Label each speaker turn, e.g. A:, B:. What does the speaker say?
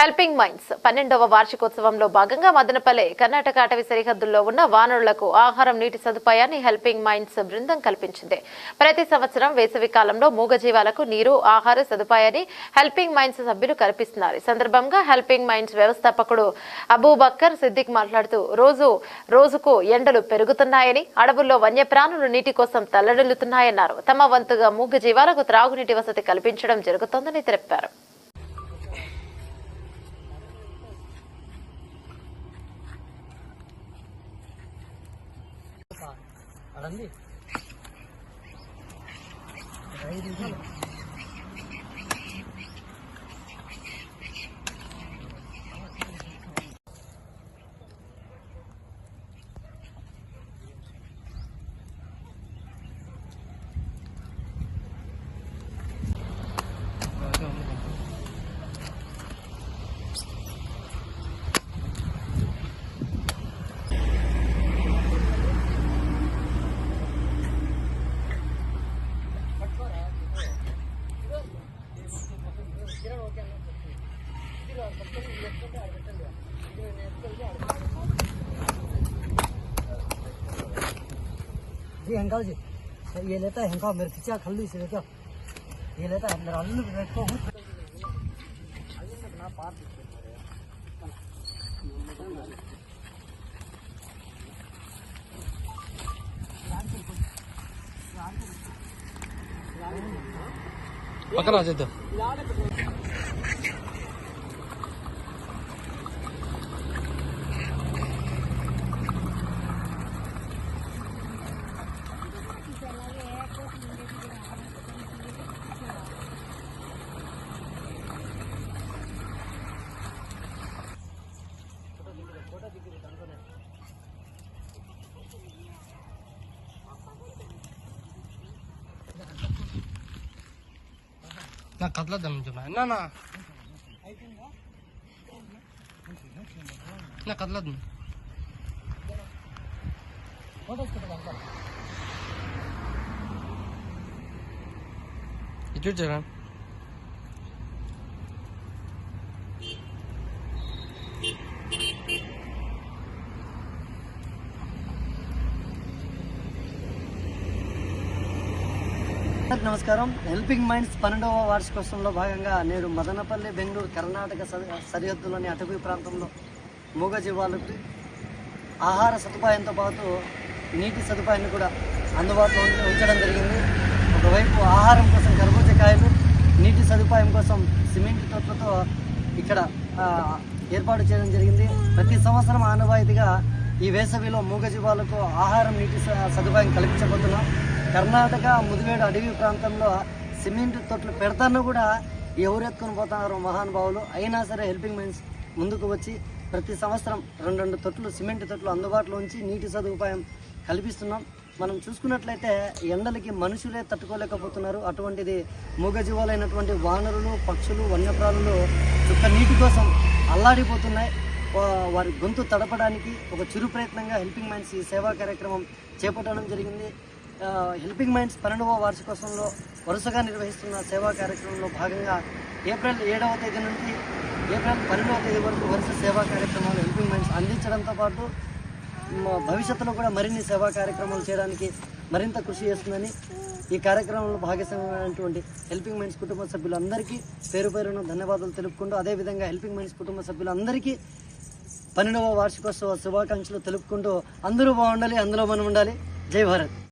A: Helping minds. పన్నెండవ వార్షికోత్సవంలో భాగంగా మదనపల్లె కర్ణాటక అటవీ సరిహద్దుల్లో ఉన్న వానరులకు ఆహారం నీటి సదుపాయాన్ని హెల్పింగ్ మైండ్స్ బృందం కల్పించింది. ప్రతి సంవత్సరం వేసవి కాలంలో మూగజీవాలకు నీరు ఆహార సదుపాయాన్ని హెల్పింగ్ మైండ్స్ సభ్యులు కల్పిస్తున్నారు. ఈ సందర్భంగా హెల్పింగ్ మైండ్స్ వ్యవస్థాపకుడు అబూబక్కర్ సిద్దిక్ మాట్లాడుతూ రోజు రోజుకు ఎండలు పెరుగుతున్నాయని అడవుల్లో వన్యప్రాణులు నీటి కోసం తల్లడిల్లుతున్నాయన్నారు. తమ వంతుగా మూగజీవాలకు త్రాగునీటి వసతి కల్పించడం జరుగుతోందని తెలిపారు.
B: அடந்தி. भी हंगाल जी। ये लेता है हंगाल मेरे खिंचा खल्ली से देखो ये लेता है लड़ाली में देखो
C: पकड़ा जाता ನಾನು ಕತ್ಲದ ಮುಂಜಾನೆ ನಾನು ನಾ ಕತ್ಲದ İki ucu
B: lan. నమస్కారం. హెల్పింగ్ మైండ్స్ పన్నెండవ వార్షికోత్సవంలో భాగంగా నేను మదనపల్లి బెంగళూరు కర్ణాటక సరి- సరిహద్దులోని అటవీ ప్రాంతంలో మూగజీవాలకు ఆహార సదుపాయంతో పాటు నీటి సదుపాయాన్ని కూడా అందుబాటులో ఉంచి- ఉంచడం జరిగింది. ఒకవైపు ఆహారం కోసం కర్బూజకాయలు నీటి సదుపాయం కోసం సిమెంట్ తొట్లతో ఇక్కడ ఏర్పాటు చేయడం జరిగింది. ప్రతి సంవత్సరం ఆనవాయితీగా ఈ వేసవిలో మూగజీవాలకు ఆహారం నీటి స- సదుపాయం కల్పించబోతున్నాం కర్ణాటక ముదివేడు అడవి ప్రాంతంలో సిమెంట్ తొట్లు పెడతాను కూడా ఎవరెత్తుకుని పోతున్నారు మహానుభావులు. అయినా సరే హెల్పింగ్ మెన్స్ ముందుకు వచ్చి ప్రతి సంవత్సరం రెండు రెండు తొట్లు సిమెంట్ తొట్లు అందుబాటులో ఉంచి నీటి సదుపాయం కల్పిస్తున్నాం. మనం చూసుకున్నట్లయితే ఎండలకి మనుషులే తట్టుకోలేకపోతున్నారు. అటువంటిది మూగజీవాలైనటువంటి వానరులు పక్షులు వన్యప్రాణులు చుక్క నీటి కోసం అల్లాడిపోతున్నాయి. వారి గొంతు తడపడానికి ఒక చిరు ప్రయత్నంగా హెల్పింగ్ మైండ్స్ ఈ సేవా కార్యక్రమం చేపట్టడం జరిగింది. హెల్పింగ్ మైండ్స్ పన్నెండవ వార్షికోత్సవంలో వరుసగా నిర్వహిస్తున్న సేవా కార్యక్రమంలో భాగంగా ఏప్రిల్ ఏడవ తేదీ నుండి ఏప్రిల్ పన్నెండవ తేదీ వరకు వరుస సేవా కార్యక్రమాలు హెల్పింగ్ మైండ్స్ అందించడంతో పాటు భవిష్యత్తులో కూడా మరిన్ని సేవా కార్యక్రమాలు చేయడానికి మరింత కృషి చేస్తుందని ఈ కార్యక్రమంలో భాగస్వామైనటువంటి హెల్పింగ్ మైండ్స్ కుటుంబ సభ్యులందరికీ పేరు పేరున ధన్యవాదాలు తెలుపుకుంటూ అదేవిధంగా హెల్పింగ్ మైండ్స్ కుటుంబ సభ్యులందరికీ పన్నెండవ వార్షికోత్సవ శుభాకాంక్షలు తెలుపుకుంటూ అందరూ బాగుండాలి అందులో మనం ఉండాలి. జై భారత్.